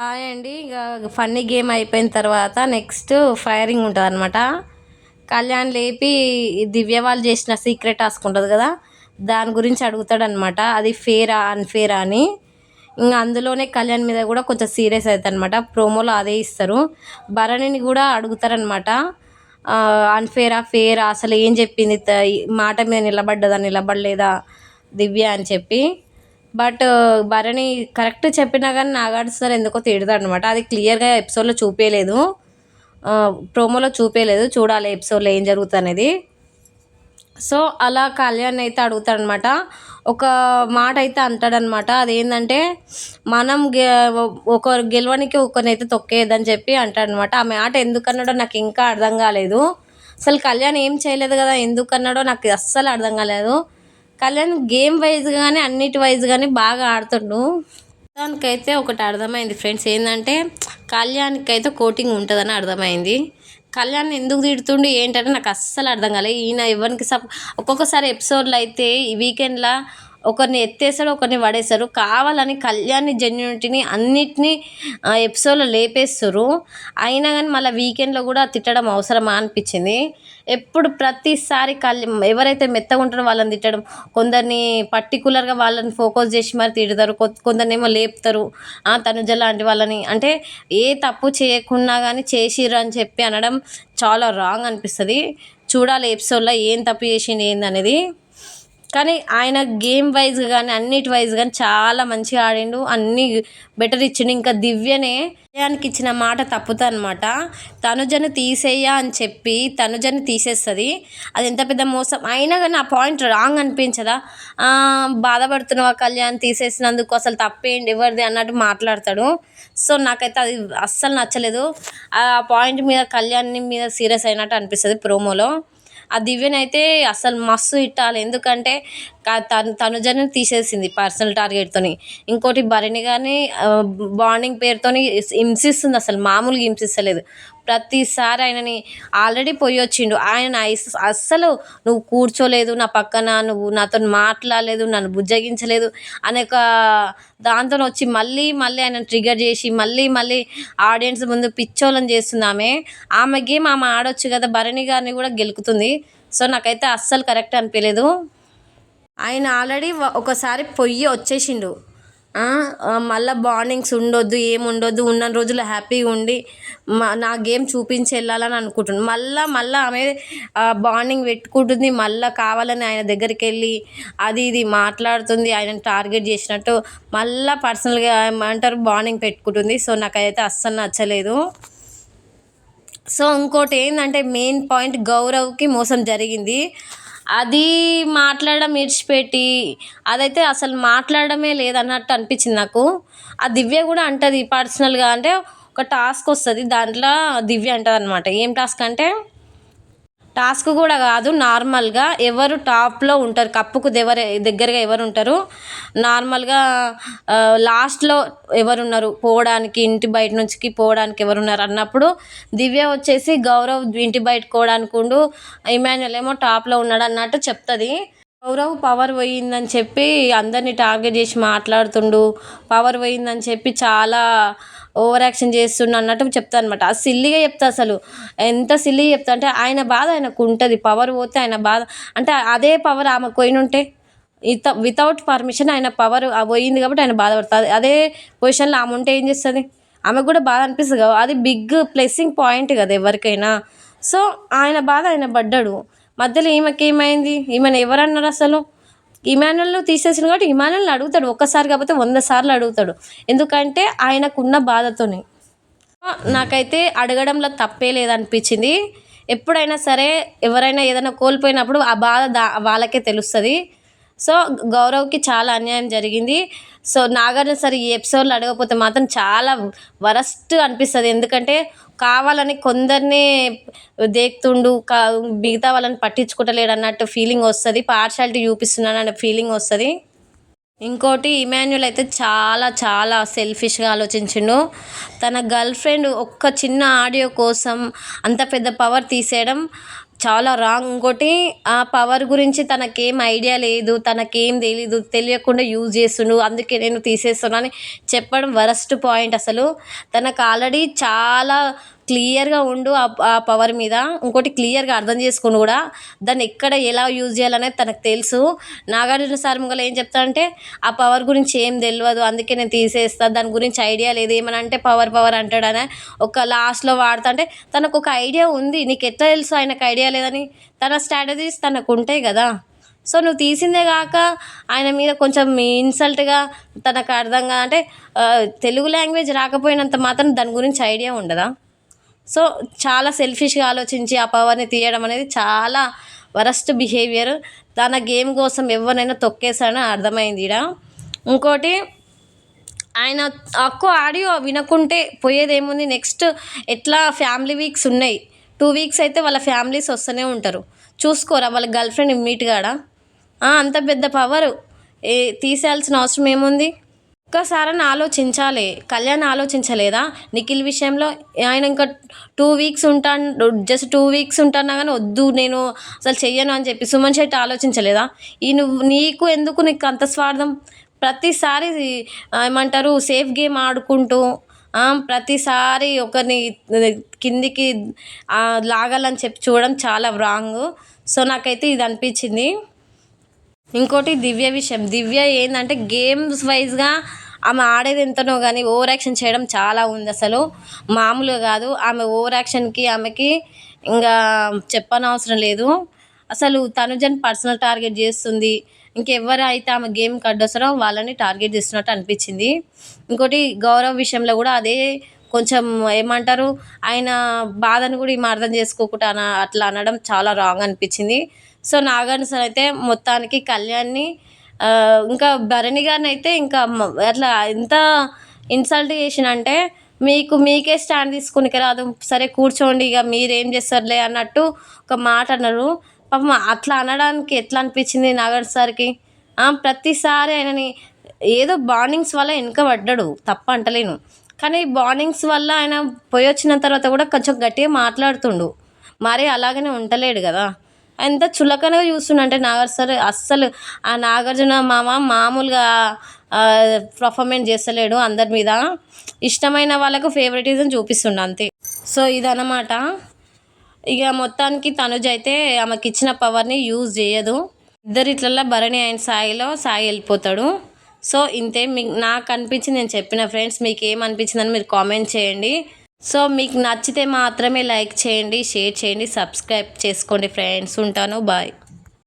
Hi అండి. ఇక funny game అయిపోయిన తర్వాత నెక్స్ట్ ఫైరింగ్ ఉంటుంది అనమాట కళ్యాణ్ లేపి దివ్య వాళ్ళు చేసిన సీక్రెట్ టాస్క్ ఉంటుంది కదా దాని గురించి అడుగుతాడనమాట అది ఫేరా అన్ఫేరా అని. ఇంకా అందులోనే కళ్యాణ్ మీద కూడా కొంచెం సీరియస్ అవుతుంది అనమాట ప్రోమోలో అదే ఇస్తారు. భరణిని కూడా అడుగుతారనమాట అన్ఫేరా ఫేరా అసలు ఏం చెప్పింది మాట మీద నిలబడ్డదా నిలబడలేదా దివ్య అని చెప్పి. బట్ భరణి కరెక్ట్ చెప్పినా కానీ నాగార్జున సార్ ఎందుకో తిడతాడు అనమాట అది క్లియర్గా ఎపిసోడ్లో చూపించలేదు ప్రోమోలో చూపించలేదు చూడాలి ఎపిసోడ్లో ఏం జరుగుతుంది అనేది సో అలా కళ్యాణ్ అయితే అడుగుతాడనమాట ఒక మాట అయితే అంటాడనమాట అదేంటంటే మనం గె ఒకరు గెలవనికి ఒకరినైతే తొక్కేదని చెప్పి అంటాడనమాట ఆ మాట ఎందుకన్నాడో నాకు ఇంకా అర్థం కాలేదు. అసలు కళ్యాణ్ ఏం చేయలేదు కదా ఎందుకన్నాడో నాకు అస్సలు అర్థం కాలేదు. కళ్యాణ్ గేమ్ వైజ్ కానీ అన్నిటి వైజ్ కానీ బాగా ఆడుతుండు. దానికైతే ఒకటి అర్థమైంది ఫ్రెండ్స్. ఏంటంటే కళ్యాణ్కి అయితే కోటింగ్ ఉంటుందని అర్థమైంది. కళ్యాణ్ ఎందుకు తిడుతుండు ఏంటంటే నాకు అస్సలు అర్థం కాలేదు ఈయన ఎవరికి సప్ ఒక్కొక్కసారి ఎపిసోడ్లో అయితే ఈ వీకెండ్లో ఒకరిని ఎత్తేస్తాడు ఒకరిని పడేస్తారు. కావాలని కళ్యాణి జెన్యునిటీని అన్నిటినీ ఎపిసోడ్లో లేపేస్తారు. అయినా కానీ మళ్ళీ వీకెండ్లో కూడా తిట్టడం అవసరమా అనిపించింది. ఎప్పుడు ప్రతిసారి కళ్యాణ్ ఎవరైతే మెత్తగా ఉంటారో వాళ్ళని తిట్టడం కొందరిని పర్టికులర్గా వాళ్ళని ఫోకస్ చేసి మరి తిడతారు కొ- కొందరినేమో లేపుతారు ఆ, తనుజ లాంటి వాళ్ళని. అంటే ఏ తప్పు చేయకున్నా కానీ చేసిర్రు అని చెప్పి అనడం చాలా రాంగ్ అనిపిస్తుంది. చూడాలి ఎపిసోడ్లో ఏం తప్పు చేసిండు ఏందనేది. కానీ ఆయన గేమ్ వైజ్ కానీ అన్నిటి వైజ్ కానీ చాలా మంచిగా ఆడిండు. అన్ని బెటర్ ఇచ్చిండు. ఇంకా దివ్యనే విజయానికి ఇచ్చిన మాట తప్పుతా అనమాట తనుజను తీసేయ్యా అని చెప్పి తనుజని తీసేస్తుంది. అది ఎంత పెద్ద మోసం? అయినా కానీ ఆ పాయింట్ రాంగ్ అనిపించదా? ఆ, బాధపడుతున్నావా కళ్యాణ్? తీసేసినందుకు అసలు తప్పేంటి? ఎవరిది అన్నట్టు మాట్లాడతాడు. సో నాకైతే అది అస్సలు నచ్చలేదు. ఆ పాయింట్ మీద కళ్యాణ్ మీద సీరియస్ అయినట్టు అనిపిస్తుంది ప్రోమోలో. ఆ దివ్యనైతే అసలు మస్తు ఇట్టాలి ఎందుకంటే తను తనుజని తీసేసింది పర్సనల్ టార్గెట్తోని ఇంకోటి భరణి కానీ బాండింగ్ పేరుతోని హింసిస్తుంది. అసలు మామూలుగా హింసిస్తలేదు. ప్రతిసారి ఆయనని ఆల్రెడీ పోయి వచ్చిండు. ఆయన ఐస్- అస్సలు నువ్వు కూర్చోలేదు నా పక్కన నువ్వు నాతో మాట్లాడలేదు నన్ను బుజ్జగించలేదు అనే ఒక దాంతో వచ్చి మళ్ళీ మళ్ళీ ఆయన ట్రిగర్ చేసి మళ్ళీ మళ్ళీ ఆడియన్స్ ముందు పిచ్చోళం చేస్తుంది ఆమె ఆమె గేమ్ ఆమె ఆడొచ్చు కదా భరణి గారిని కూడా గెలుకుతుంది. సో నాకైతే అస్సలు కరెక్ట్ అనిపించలేదు ఆయన ఆల్రెడీ ఒకసారి పొయ్యి వచ్చేసిండు. మళ్ళీ బాండింగ్స్ ఉండొద్దు ఏం ఉండొద్దు ఉన్న రోజులు హ్యాపీగా ఉండి మా నా గేమ్ చూపించి వెళ్ళాలని అనుకుంటుంది మళ్ళీ మళ్ళీ ఆమె బాండింగ్ పెట్టుకుంటుంది మళ్ళీ కావాలని ఆయన దగ్గరికి వెళ్ళి అది ఇది మాట్లాడుతుంది ఆయన టార్గెట్ చేసినట్టు మళ్ళీ పర్సనల్గా ఏమంటారు బాండింగ్ పెట్టుకుంటుంది. సో నాకైతే అస్సలు నచ్చలేదు. సో ఇంకోటి ఏంటంటే మెయిన్ పాయింట్ గౌరవ్కి మోసం జరిగింది. అది మాట్లాడడం విడిచిపెట్టి అదైతే అసలు మాట్లాడడమే లేదన్నట్టు అనిపించింది నాకు. ఆ దివ్య కూడా అంటుంది పర్సనల్గా అంటే ఒక టాస్క్ వస్తుంది దాంట్లో దివ్య అంటుంది అనమాట ఏం టాస్క్ అంటే టాస్క్ కూడా కాదు నార్మల్గా ఎవరు టాప్లో ఉంటారు కప్పుకు దెవర దగ్గరగా ఎవరు ఉంటారు నార్మల్గా లాస్ట్లో ఎవరున్నారు పోవడానికి ఇంటి బయట నుంచి పోవడానికి ఎవరున్నారు అన్నప్పుడు దివ్య వచ్చేసి గౌరవ్ ఇంటి బయట పోవడానికి ఉండు ఇమాన్యుల్ ఏమో టాప్లో ఉన్నాడు అన్నట్టు చెప్తుంది. గౌరవ్ పవర్ పోయిందని చెప్పి అందరినీ టార్గెట్ చేసి మాట్లాడుతుండు. పవర్ పోయిందని చెప్పి చాలా ఓవర్ యాక్షన్ చేస్తుండు అన్నట్టు చెప్తా అనమాట ఆ సిల్లిగా చెప్తా అసలు. ఎంత సిల్లిగా చెప్తా అంటే ఆయన బాధ ఆయనకు ఉంటుంది. పవర్ పోతే ఆయన బాధ. అంటే అదే పవర్ ఆమెకు పోయినుంటే విత ఇత వితౌట్ పర్మిషన్ ఆయన పవర్ పోయింది కాబట్టి ఆయన బాధపడుతుంది అదే పొజిషన్లో ఆమె ఉంటే ఏం చేస్తుంది? ఆమెకు కూడా బాధ అనిపిస్తుంది కదా. అది బిగ్ ప్లెస్సింగ్ పాయింట్ కదా ఎవరికైనా. సో ఆయన బాధ ఆయన పడ్డాడు. మధ్యలో ఈమెకి ఏమైంది? ఈమెను ఎవరన్నారు అసలు? ఇమానుయల్ను తీసేసిన కాబట్టి ఇమానుల్ని అడుగుతాడు ఒక్కసారి కాకపోతే వంద సార్లు అడుగుతాడు. ఎందుకంటే ఆయనకున్న బాధతోనే. నాకైతే అడగడంలో తప్పే లేదనిపించింది. ఎప్పుడైనా సరే ఎవరైనా ఏదైనా కోల్పోయినప్పుడు ఆ బాధ దా వాళ్ళకే తెలుస్తుంది. సో గౌరవ్కి చాలా అన్యాయం జరిగింది. సో నాగార్జున సరే ఈ ఎపిసోడ్లో అడగకపోతే మాత్రం చాలా వరస్ట్ అనిపిస్తుంది. ఎందుకంటే కావాలని కొందరినే దేక్తుండు కా మిగతా వాళ్ళని పట్టించుకుంటలేడు అన్నట్టు ఫీలింగ్ వస్తుంది. పార్షాలిటీ చూపిస్తున్నాను అనే ఫీలింగ్ వస్తుంది. ఇంకోటి ఇమాన్యుల్ అయితే చాలా చాలా సెల్ఫిష్గా ఆలోచించిండు. తన గర్ల్ ఫ్రెండ్ ఒక్క చిన్న ఆడియో కోసం అంత పెద్ద పవర్ తీసేయడం చాలా రాంగ్ ఇంకోటి ఆ పవర్ గురించి తనకేం ఐడియా లేదు తనకేం తెలీదు తెలియకుండా యూజ్ చేస్తుండు అందుకే నేను తీసేస్తున్నా అని చెప్పడం వరస్ట్ పాయింట్ అసలు. తనకు ఆల్రెడీ చాలా క్లియర్గా ఉండు ఆ ఆ పవర్ మీద. ఇంకోటి క్లియర్గా అర్థం చేసుకుని కూడా దాన్ని ఎక్కడ ఎలా యూజ్ చేయాలనేది తనకు తెలుసు. నాగార్జున సార్ ముంగల ఏం చెప్తానంటే ఆ పవర్ గురించి ఏం తెలియదు అందుకే నేను తీసేస్తా దాని గురించి ఐడియా లేదు ఏమని అంటే పవర్ పవర్ అంటాడనే ఒక లాస్ట్లో వాడతా. అంటే తనకు ఒక ఐడియా ఉంది నీకు ఎట్లా తెలుసు ఆయనకు ఐడియా లేదని? తన స్ట్రాటజీస్ తనకు ఉంటాయి కదా. సో నువ్వు తీసిందే కాక ఆయన మీద కొంచెం ఇన్సల్ట్గా తనకు అర్థంగా అంటే తెలుగు లాంగ్వేజ్ రాకపోయినంత మాత్రం దాని గురించి ఐడియా ఉండదా? సో చాలా సెల్ఫిష్గా ఆలోచించి ఆ పవర్ని తీయడం అనేది చాలా వరస్ట్ బిహేవియర్ తన గేమ్ కోసం ఎవరినైనా తొక్కేసాడని అర్థమైంది ఈడ. ఇంకోటి ఆయన అక్కో ఆడియో వినకుంటే పోయేదేముంది? నెక్స్ట్ ఎట్లా ఫ్యామిలీ వీక్స్ ఉన్నాయి? టూ వీక్స్ అయితే వాళ్ళ ఫ్యామిలీస్ వస్తూనే ఉంటారు. చూసుకోరా వాళ్ళ గర్ల్ ఫ్రెండ్ మీట్ కాడా అంత పెద్ద పవర్ ఏ తీసేయాల్సిన అవసరం ఏముంది? ఒక్కసారని ఆలోచించాలి కళ్యాణ్ ఆలోచించలేదా? నిఖిల్ విషయంలో ఆయన ఇంకా టూ వీక్స్ ఉంటాను జస్ట్ టూ వీక్స్ ఉంటానా కానీ వద్దు నేను అసలు చెయ్యను అని చెప్పి సుమన్ శెట్టి ఆలోచించలేదా? ఈ నువ్వు నీకు ఎందుకు నీకు అంత స్వార్థం? ప్రతిసారి ఏమంటారు సేఫ్ గేమ్ ఆడుకుంటూ ప్రతిసారి ఒకరిని కిందికి లాగాలని చెప్పి చూడడం చాలా రాంగ్ సో నాకైతే ఇది అనిపించింది. ఇంకోటి దివ్య విషయం. దివ్య ఏంటంటే గేమ్స్ వైజ్గా ఆమె ఆడేది ఎంతనో కానీ ఓవర్ యాక్షన్ చేయడం చాలా ఉంది అసలు. మామూలుగా కాదు. ఆమె ఓవర్ యాక్షన్కి ఆమెకి ఇంకా చెప్పనవసరం లేదు. అసలు తనుజని పర్సనల్ టార్గెట్ చేస్తుంది. ఇంకెవరు అయితే ఆమె గేమ్ కడ్డొస్తారో వాళ్ళని టార్గెట్ చేస్తున్నట్టు అనిపించింది. ఇంకోటి గౌరవ్ విషయంలో కూడా అదే కొంచెం ఏమంటారు? ఆయన బాధను కూడా ఈమె అర్థం చేసుకోకుండా అట్లా అనడం చాలా రాంగ్ అనిపించింది. సో నాగార్జున సార్ అయితే మొత్తానికి కళ్యాణ్ని ఇంకా భరణి గారిని అయితే ఇంకా అట్లా ఎంత ఇన్సల్ట్ చేసినంటే మీకు మీకే స్టాండ్ తీసుకునికి రాదు. సరే కూర్చోండి ఇక మీరేం చేస్తారులే అన్నట్టు ఒక మాట అన్నారు. పాపం అట్లా అనడానికి ఎట్లా అనిపించింది నాగార్జున సార్కి? ప్రతిసారి ఆయనని ఏదో బాండింగ్స్ వల్ల వెనుక పడ్డాడు తప్ప అంటలేను కానీ బాండింగ్స్ వల్ల ఆయన పోయి వచ్చిన తర్వాత కూడా కొంచెం గట్టిగా మాట్లాడుతుండు. మరి అలాగనే ఉంటలేడు కదా. ఎంత చులకనగా చూస్తుండంటే నాగార్జున సార్ అస్సలు ఆ నాగార్జున మామ మామూలుగా పర్ఫార్మెన్స్ చేస్తలేడు అందరి మీద. ఇష్టమైన వాళ్ళకు ఫేవరెటిజం చూపిస్తుండు అంతే. సో ఇదన్నమాట. ఇక మొత్తానికి తనుజ్ అయితే ఆమెకి ఇచ్చిన పవర్ని యూజ్ చేయదు. ఇద్దరు భరణి అయిన సాయిలో సాయి వెళ్ళిపోతాడు. సో ఇంతే మీకు నాకు అనిపించింది నేను చెప్పిన ఫ్రెండ్స్ మీకు ఏమనిపించిందని మీరు కామెంట్ చేయండి. సో మీకు నచ్చితే మాత్రమే లైక్ చేయండి షేర్ చేయండి సబ్స్క్రైబ్ చేసుకోండి ఫ్రెండ్స్ ఉంటాను. బాయ్.